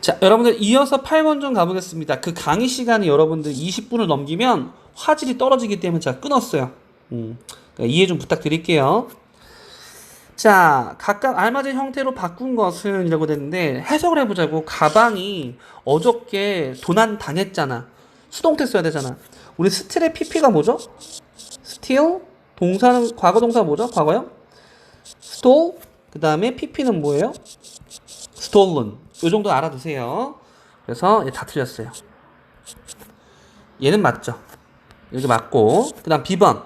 자, 여러분들 이어서 8번 좀 가보겠습니다. 그 강의 시간이 여러분들 20분을 넘기면 화질이 떨어지기 때문에 제가 끊었어요. 음, 그러니까 이해 좀 부탁드릴게요. 자, 각각 알맞은 형태로 바꾼 것은 이라고 됐는데 해석을 해보자고. 가방이 어저께 도난 당했잖아. 수동태 써야 되잖아. 우리 스틸의 PP가 뭐죠? 스틸? 동사는 과거 동사 뭐죠? 과거요? stole. 그 다음에 PP는 뭐예요? stolen. 요 정도 알아두세요. 그래서 얘 다 틀렸어요. 얘는 맞죠? 여기 맞고. 그 다음 B번.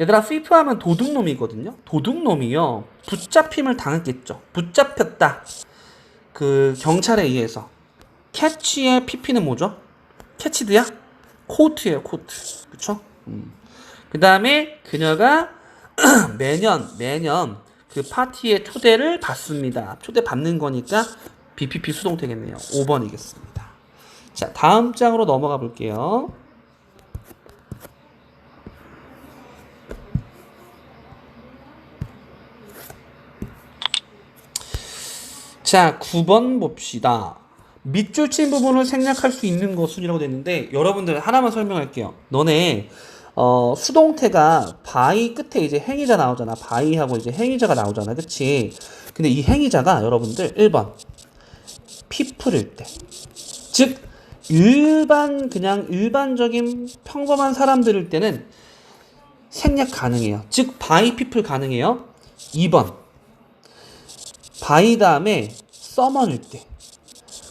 얘들아, thief 하면 도둑놈이거든요? 도둑놈이요. 붙잡힘을 당했겠죠. 붙잡혔다. 그, 경찰에 의해서. 캐치의 PP는 뭐죠? 캐치드야? 코트예요, 코트. 그쵸? 음. 그 다음에 그녀가 매년, 매년 그 파티에 초대를 받습니다. 초대 받는 거니까 BPP 수동태겠네요. 5번이겠습니다. 자, 다음 장으로 넘어가 볼게요. 자, 9번 봅시다. 밑줄 친 부분을 생략할 수 있는 것은이라고 됐는데 여러분들 하나만 설명할게요. 너네 어, 수동태가 바이 끝에 이제 행위자 나오잖아. 바이하고 이제 행위자가 나오잖아. 그치? 근데 이 행위자가 여러분들 1번 피플일 때. 즉 일반 그냥 일반적인 평범한 사람들일 때는 생략 가능해요. 즉 바이 피플 가능해요. 2번 바이 다음에 써먼일 때.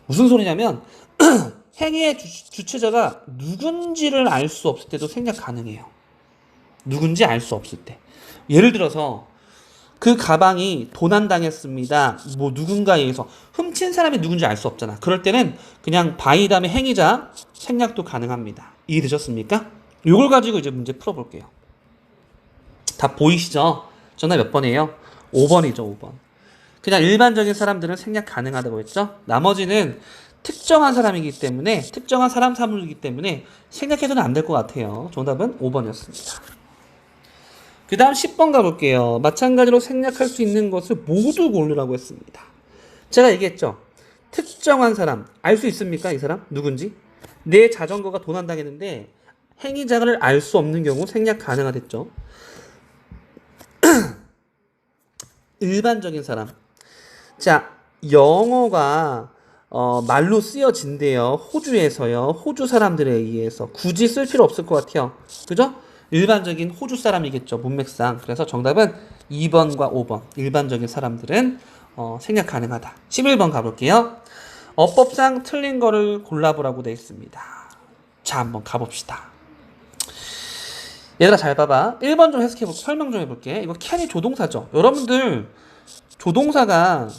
무슨 소리냐면 행위의 주, 체자가 누군지를 알 수 없을 때도 생략 가능해요. 누군지 알 수 없을 때. 예를 들어서 그 가방이 도난당했습니다. 뭐 누군가에 의해서 훔친 사람이 누군지 알 수 없잖아. 그럴 때는 그냥 바이 다음에 행위자 생략도 가능합니다. 이해되셨습니까? 이걸 가지고 이제 문제 풀어볼게요. 다 보이시죠? 전화 몇 번이에요? 5번이죠, 5번. 그냥 일반적인 사람들은 생략 가능하다고 했죠? 나머지는 특정한 사람이기 때문에 특정한 사람 사물이기 때문에 생략해서는 안 될 것 같아요. 정답은 5번이었습니다. 그 다음 10번 가볼게요. 마찬가지로 생략할 수 있는 것을 모두 고르라고 했습니다. 제가 얘기했죠. 특정한 사람 알 수 있습니까? 이 사람 누군지? 내 자전거가 도난당했는데 행위자를 알 수 없는 경우 생략 가능하댔죠. 일반적인 사람. 자, 영어가 어, 말로 쓰여진대요. 호주에서요. 호주 사람들에 의해서 굳이 쓸 필요 없을 것 같아요. 그죠? 일반적인 호주 사람이겠죠. 문맥상. 그래서 정답은 2번과 5번. 일반적인 사람들은 어, 생략 가능하다. 11번 가볼게요. 어법상 틀린 거를 골라보라고 되어 있습니다. 자, 한번 가봅시다. 얘들아 잘 봐봐. 1번 좀 해석해 볼 설명 좀 해볼게. 이거 can이 조동사죠. 여러분들 조동사가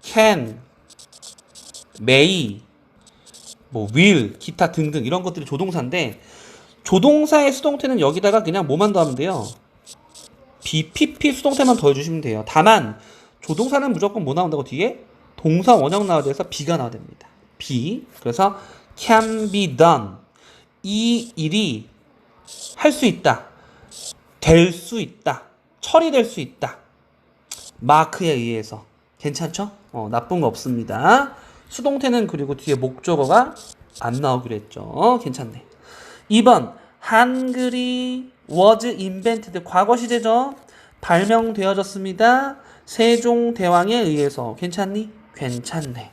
can, may, 뭐 will, 기타 등등 이런 것들이 조동사인데 조동사의 수동태는 여기다가 그냥 뭐만 더하면 돼요. BPP 수동태만 더해주시면 돼요. 다만 조동사는 무조건 뭐 나온다고 뒤에 동사 원형 나와야 돼서 be가 나와야 됩니다. be 그래서 can be done 이 일이 할 수 있다. 될 수 있다. 처리될 수 있다. 마크에 의해서. 괜찮죠? 어, 나쁜 거 없습니다. 수동태는 그리고 뒤에 목적어가 안 나오기로 했죠. 어, 괜찮네. 2번. 한글이 was invented. 과거 시제죠? 발명되어졌습니다. 세종대왕에 의해서. 괜찮니? 괜찮네.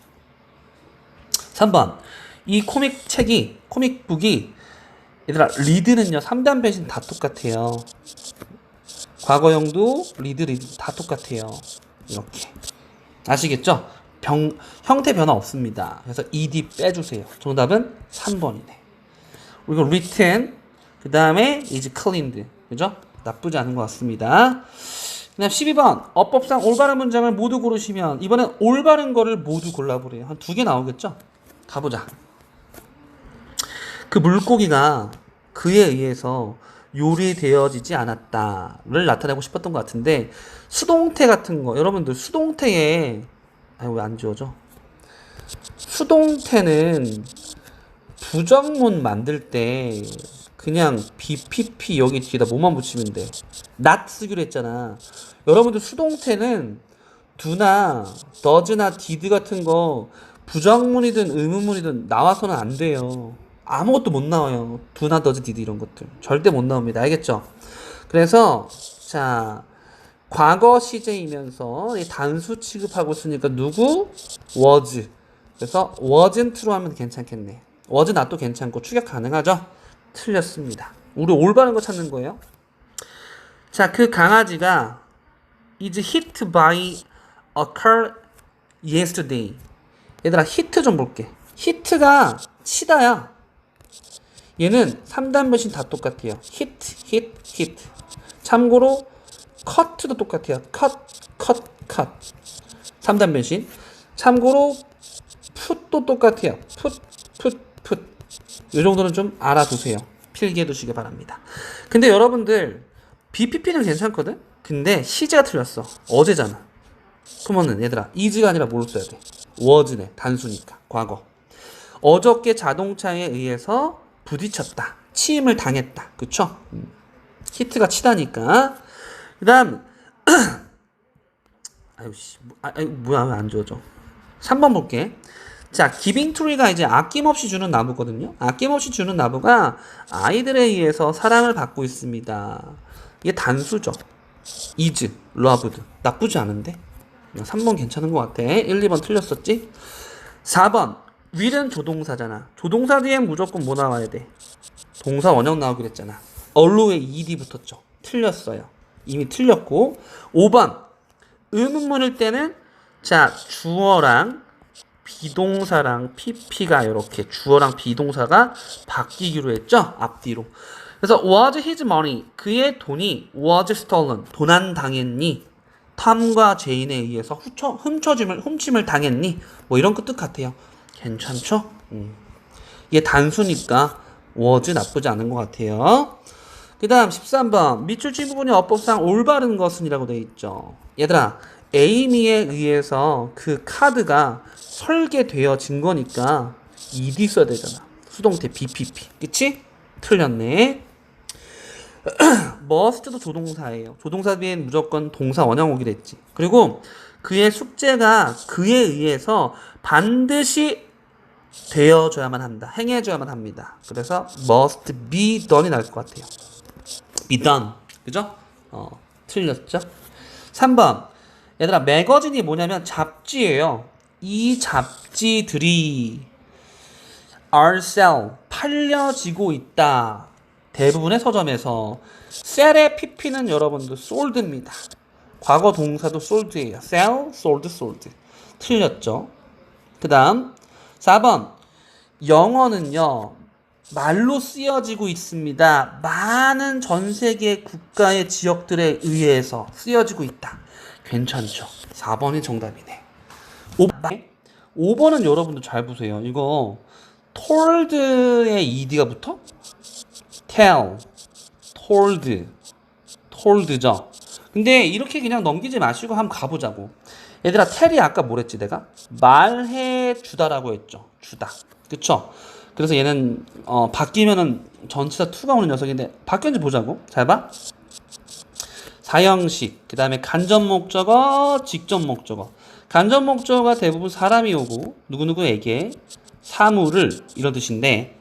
3번. 이 코믹 책이, 코믹북이 얘들아 리드는요 3단 배신 다 똑같아요 과거형도 리드 리드 다 똑같아요 이렇게 아시겠죠? 병, 형태 변화 없습니다 그래서 ed 빼주세요 정답은 3번이네 그리고 written 그 다음에 is cleaned 그죠? 나쁘지 않은 것 같습니다 그 다음 12번 어법상 올바른 문장을 모두 고르시면 이번엔 올바른 거를 모두 골라보래요 한 두 개 나오겠죠? 가보자 그 물고기가 그에 의해서 요리되어지지 않았다를 나타내고 싶었던 것 같은데 수동태 같은 거 여러분들 수동태에 아니 왜 안 지워져? 수동태는 부정문 만들 때 그냥 BPP 여기 뒤에다 뭐만 붙이면 돼. not 쓰기로 했잖아. 여러분들 수동태는 do나 does나 did 같은 거 부정문이든 의문문이든 나와서는 안 돼요. 아무것도 못 나와요. 두나 더즈 디드 이런 것들 절대 못 나옵니다. 알겠죠? 그래서 자 과거 시제이면서 이 단수 취급하고 있으니까 누구 was 그래서 wasn't로 하면 괜찮겠네. Was not도 괜찮고 추격 가능하죠? 틀렸습니다. 우리 올바른 거 찾는 거예요. 자, 그 강아지가 is hit by a car yesterday. 얘들아, 히트 좀 볼게. 히트가 치다야. 얘는 3단 변신 다 똑같아요. 히트, 히트, 히트. 참고로 컷도 똑같아요. 컷, 컷, 컷. 3단 변신. 참고로 풋도 똑같아요. 풋, 풋, 풋. 이 정도는 좀 알아두세요. 필기해 두시기 바랍니다. 근데 여러분들 BPP는 괜찮거든? 근데 시제가 틀렸어. 어제잖아. 그러면은 얘들아 이즈가 아니라 뭘로 써야 돼? was네. 단수니까. 과거. 어저께 자동차에 의해서 부딪혔다. 치임을 당했다. 그쵸? 음. 히트가 치다니까. 그 다음 아유 씨. 뭐- 아, 아유, 뭐야 왜 안 지워져? 3번 볼게. 자, 기빙 트리가 이제 아낌없이 주는 나무거든요. 아낌없이 주는 나무가 아이들에 의해서 사랑을 받고 있습니다. 이게 단수죠. 이즈, 러브드. 나쁘지 않은데? 3번 괜찮은 것 같아. 1, 2번 틀렸었지? 4번. will은 조동사잖아. 조동사 뒤엔 무조건 뭐 나와야 돼? 동사 원형 나오기로 했잖아. 얼로에 ed 붙었죠. 틀렸어요. 이미 틀렸고. 5번. 의문문일 때는 자, 주어랑 비동사랑 pp가 이렇게 주어랑 비동사가 바뀌기로 했죠? 앞뒤로. 그래서 was his money 그의 돈이 was stolen 도난 당했니? 탐과 제인에 의해서 훔쳐, 훔쳐짐을 훔침을 당했니? 뭐 이런 뜻 같아요. 괜찮죠? 음. 이게 단수니까 was 나쁘지 않은 것 같아요. 그 다음 13번 밑줄 친 부분이 어법상 올바른 것은이라고 되어 있죠. 얘들아 에이미에 의해서 그 카드가 설계되어진 거니까 ed 써야 되잖아. 수동태 BPP. 그치? 틀렸네. must도 조동사예요. 조동사 뒤엔 무조건 동사 원형 오기로 했지. 그리고 그의 숙제가 그에 의해서 반드시 되어줘야만 한다. 행해줘야만 합니다. 그래서 must be done이 나올 것 같아요. be done. 그죠? 어, 틀렸죠? 3번. 얘들아, 매거진이 뭐냐면 잡지예요. 이 잡지들이 are sell, 팔려지고 있다. 대부분의 서점에서 sell의 pp는 여러분들 sold입니다. 과거 동사도 sold예요. sell, sold, sold. 틀렸죠? 그 다음 4번 영어는요 말로 쓰여지고 있습니다. 많은 전 세계 국가의 지역들에 의해서 쓰여지고 있다. 괜찮죠? 4번이 정답이네. 5번. 5번은 여러분들 잘 보세요. 이거 told의 ed가 붙어? tell, told, told죠. 근데 이렇게 그냥 넘기지 마시고 한번 가보자고. 얘들아, tell이 아까 뭐랬지 내가? 말해 주다라고 했죠. 주다. 그쵸? 그래서 얘는 어, 바뀌면은 전치사 투가 오는 녀석인데 바뀌었는지 보자고. 잘 봐. 사형식, 그 다음에 간접 목적어, 직접 목적어. 간접 목적어가 대부분 사람이 오고 누구누구에게 사물을 이런 뜻인데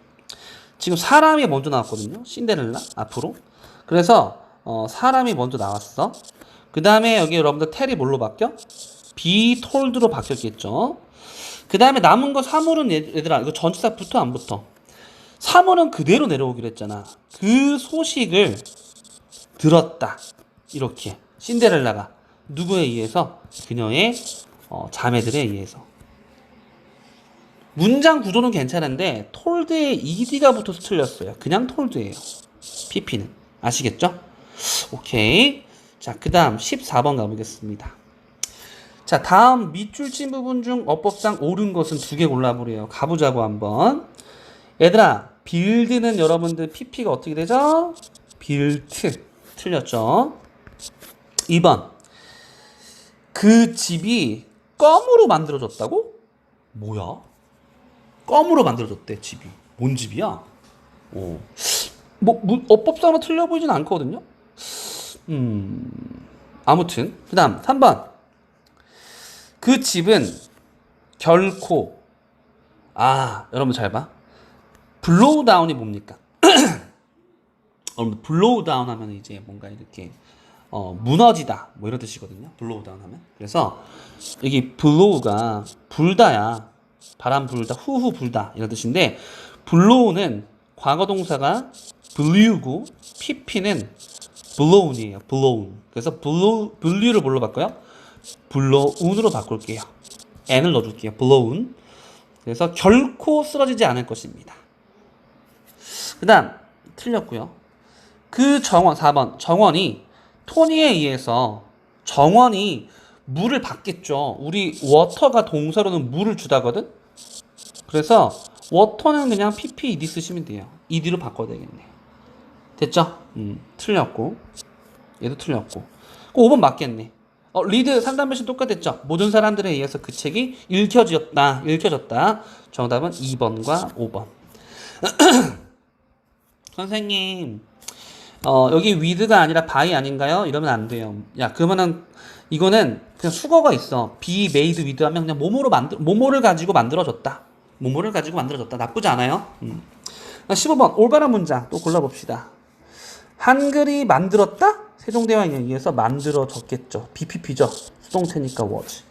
지금 사람이 먼저 나왔거든요. 신데렐라 앞으로. 그래서 어, 사람이 먼저 나왔어. 그 다음에 여기 여러분들 텔이 뭘로 바뀌어? told로 바뀌었겠죠. 그 다음에 남은 거 사물은 얘- 얘들아 이거 전치사 붙어 안 붙어? 사물은 그대로 내려오기로 했잖아. 그 소식을 들었다. 이렇게 신데렐라가 누구에 의해서 그녀의 어, 자매들에 의해서 문장 구조는 괜찮은데 톨드에 ed가 붙어서 틀렸어요. 그냥 톨드예요. pp는 아시겠죠? 오케이. 자, 그다음 14번 가보겠습니다. 자, 다음 밑줄 친 부분 중 어법상 옳은 것은 두 개 골라보래요. 가보자고 한번. 얘들아, 빌드는 여러분들 pp가 어떻게 되죠? 빌트. 틀렸죠? 2번. 그 집이 껌으로 만들어졌다고? 뭐야? 껌으로 만들어졌대 집이. 뭔 집이야? 어. 뭐, 뭐 어법상으로 틀려 보이진 않거든요. 음. 아무튼 그 다음 3번. 그 집은 결코 아, 여러분 잘 봐. 블로우 다운이 뭡니까? 여러분 블로우 다운 하면 이제 뭔가 이렇게 어, 무너지다 뭐 이런 뜻이거든요. 블로우 다운 하면. 그래서 여기 블로우가 불다야. 바람 불다, 후후 불다 이런 뜻인데 블로우는 과거 동사가 blew고 pp는 blown이에요. blown. 그래서 blow, blew를 뭘로 바꿔요? blown으로 바꿀게요. n을 넣어줄게요. blown. 그래서 결코 쓰러지지 않을 것입니다. 그 다음 틀렸고요. 그 정원 4번 정원이 토니에 의해서 정원이 물을 받겠죠. 우리 워터가 동사로는 물을 주다거든. 그래서 워터는 그냥 pp ed 쓰시면 돼요. ed로 바꿔야 되겠네. 됐죠? 음, 틀렸고 얘도 틀렸고. 그 5번 맞겠네. 어, 리드 상담배신 똑같았죠? 모든 사람들에 의해서 그 책이 읽혀졌다. 읽혀졌다. 정답은 2번과 5번. 선생님, 어, 여기 위드가 아니라 바이 아닌가요? 이러면 안 돼요. 야, 그러면은 이거는 그냥 수거가 있어. be made with 하면 그냥 모모로 만들 모모를 가지고 만들어졌다. 모모를 가지고 만들어졌다. 나쁘지 않아요. 음. 15번 올바른 문장 또 골라봅시다. 한글이 만들었다? 세종대왕에 의해서 만들어졌겠죠. BPP죠. 수동태니까 was.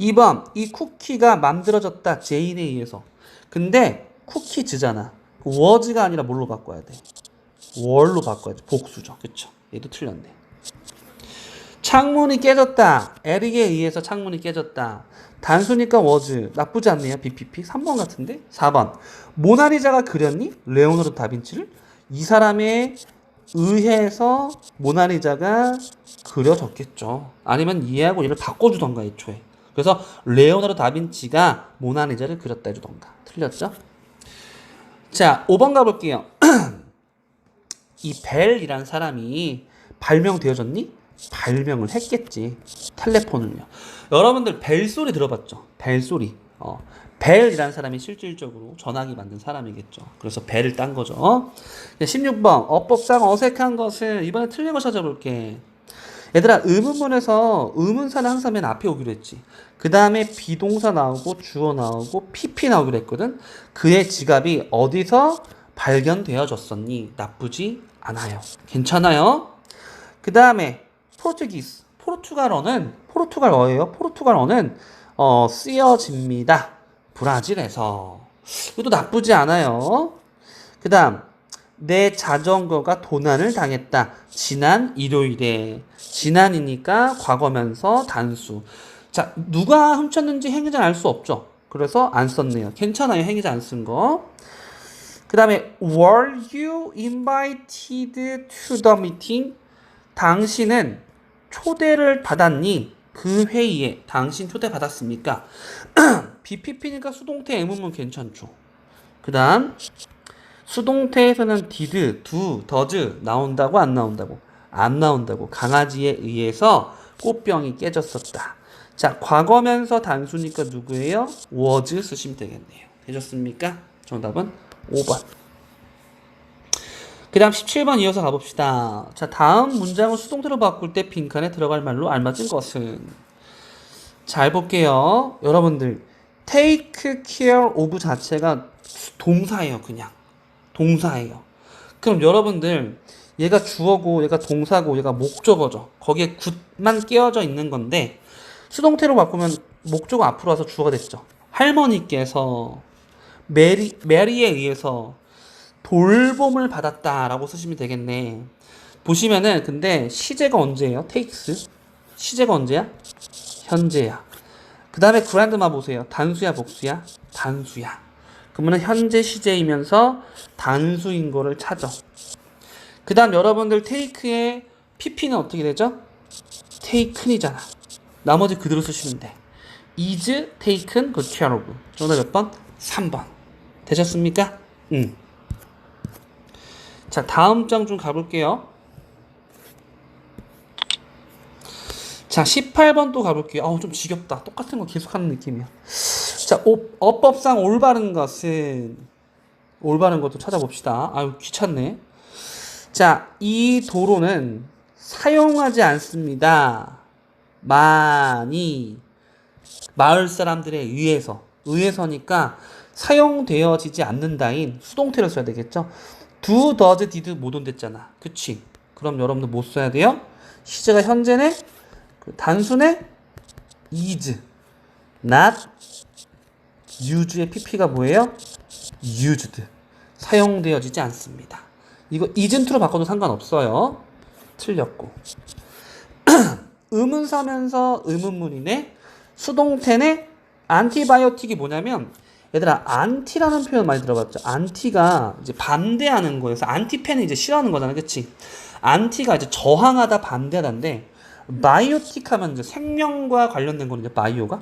2번 이 쿠키가 만들어졌다. 제인에 의해서. 근데 쿠키즈잖아. was가 아니라 뭘로 바꿔야 돼? 월로 바꿔야지. 복수죠. 그쵸? 얘도 틀렸네. 창문이 깨졌다. 에릭에 의해서 창문이 깨졌다. 단수니까 was. 나쁘지 않네요. BPP. 3번 같은데? 4번. 모나리자가 그렸니? 레오나르도 다빈치를? 이 사람의 의해서 모나리자가 그려졌겠죠. 아니면 이해하고 얘를 바꿔주던가 애초에. 그래서 레오나르도 다빈치가 모나리자를 그렸다 해주던가. 틀렸죠? 자, 5번 가볼게요. 이 벨이란 사람이 발명되어졌니? 발명을 했겠지. 텔레폰을요. 여러분들 벨 소리 들어봤죠? 벨 소리. 어, 벨이란 사람이 실질적으로 전화기 만든 사람이겠죠. 그래서 벨을 딴 거죠. 어? 16번 어법상 어색한 것을 이번에 틀린 거 찾아볼게. 얘들아 의문문에서 의문사는 항상 맨 앞에 오기로 했지. 그 다음에 비동사 나오고 주어 나오고 pp 나오기로 했거든. 그의 지갑이 어디서 발견되어졌었니? 나쁘지 않아요. 괜찮아요. 그 다음에 포르투기스. 포르투갈어는 포르투갈어예요. 포르투갈어는 어, 쓰여집니다. 브라질에서. 이것도 나쁘지 않아요. 그 다음 내 자전거가 도난을 당했다. 지난 일요일에. 지난이니까 과거면서 단수. 자, 누가 훔쳤는지 행위자 알 수 없죠. 그래서 안 썼네요. 괜찮아요. 행위자 안 쓴 거. 그 다음에 Were you invited to the meeting? 당신은 초대를 받았니? 그 회의에 당신 초대 받았습니까? BPP니까 수동태 의문문 괜찮죠. 그 다음 수동태에서는 did, do, does 나온다고 안 나온다고? 안 나온다고. 강아지에 의해서 꽃병이 깨졌었다. 자, 과거면서 단수니까 누구예요? was 쓰시면 되겠네요. 되셨습니까? 정답은 5번. 그 다음 17번 이어서 가봅시다. 자, 다음 문장을 수동태로 바꿀 때 빈칸에 들어갈 말로 알맞은 것은? 잘 볼게요. 여러분들, take care of 자체가 동사예요, 그냥. 동사예요. 그럼 여러분들, 얘가 주어고, 얘가 동사고, 얘가 목적어죠. 거기에 굿만 끼어져 있는 건데, 수동태로 바꾸면 목적어 앞으로 와서 주어가 됐죠. 할머니께서 메리, 메리에 의해서 돌봄을 받았다라고 쓰시면 되겠네. 보시면은 근데 시제가 언제예요? takes. 시제가 언제야? 현재야. 그 다음에 그란드마 보세요. 단수야, 복수야? 단수야. 그러면 현재 시제이면서 단수인 거를 찾아. 그 다음 여러분들 take의 pp는 어떻게 되죠? taken이잖아. 나머지 그대로 쓰시면 돼. is taken good care of. 정답 몇 번? 3번. 되셨습니까? 응. 자, 다음 장 좀 가볼게요. 자, 18번 또 가볼게요. 어우, 좀 지겹다. 똑같은 거 계속 하는 느낌이야. 자, 오, 어법상 올바른 것은, 올바른 것도 찾아봅시다. 아유, 귀찮네. 자, 이 도로는 사용하지 않습니다. 많이. 마을 사람들에 의해서. 의해서니까 사용되어지지 않는다인 수동태를 써야 되겠죠. do, does, did 못 온댔잖아. 그치? 그럼 여러분들 못 써야 돼요. 시제가 현재네, 그 단순해, is, not, use의 pp가 뭐예요? used. 사용되어지지 않습니다. 이거 isn't로 바꿔도 상관없어요. 틀렸고. 의문사면서 의문문이네. 수동태네. 안티바이오틱이 뭐냐면 얘들아 안티라는 표현 많이 들어봤죠. 안티가 이제 반대하는 거여서 안티팬은 이제 싫어하는 거잖아, 그렇지? 안티가 이제 저항하다, 반대하다인데 바이오틱 하면 이제 생명과 관련된 거는 이제 바이오가.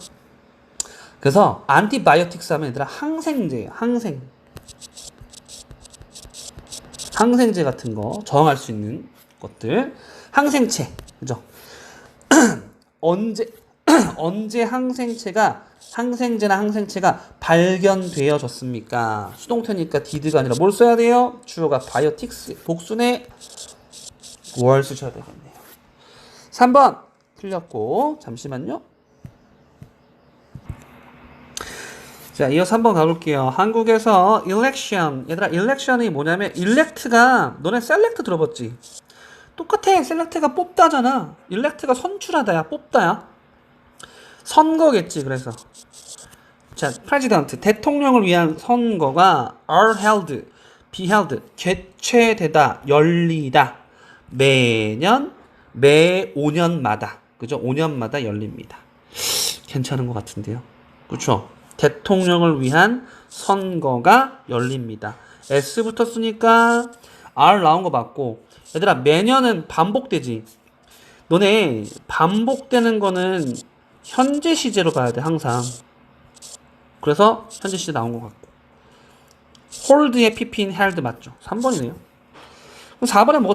그래서 안티바이오틱스 하면 얘들아 항생제예요, 항생. 항생제 같은 거 저항할 수 있는 것들 항생체 그죠 언제 언제 항생체가 항생제나 항생체가 발견되어졌습니까 수동태니까 did가 아니라 뭘 써야 돼요 주어가 바이오틱스 복순에 월 쓰셔야 되겠네요 3번 틀렸고 잠시만요 자, 이어서 한번 가볼게요. 한국에서 election. 얘들아, election이 뭐냐면, elect가, 너네 select 들어봤지? 똑같아. select가 뽑다잖아. elect가 선출하다야, 뽑다야. 선거겠지, 그래서. 자, president. 대통령을 위한 선거가 are held, be held. 개최되다, 열리다. 매년, 매 5년마다. 그죠? 5년마다 열립니다. 괜찮은 것 같은데요. 그쵸? 대통령을 위한 선거가 열립니다. S 붙었으니까 R 나온 거 맞고 얘들아 매년은 반복되지. 너네 반복되는 거는 현재 시제로 가야 돼 항상. 그래서 현재 시제 나온 것 같고 홀드의 PP인 held 맞죠? 3번이네요. 그럼 4번에 뭐가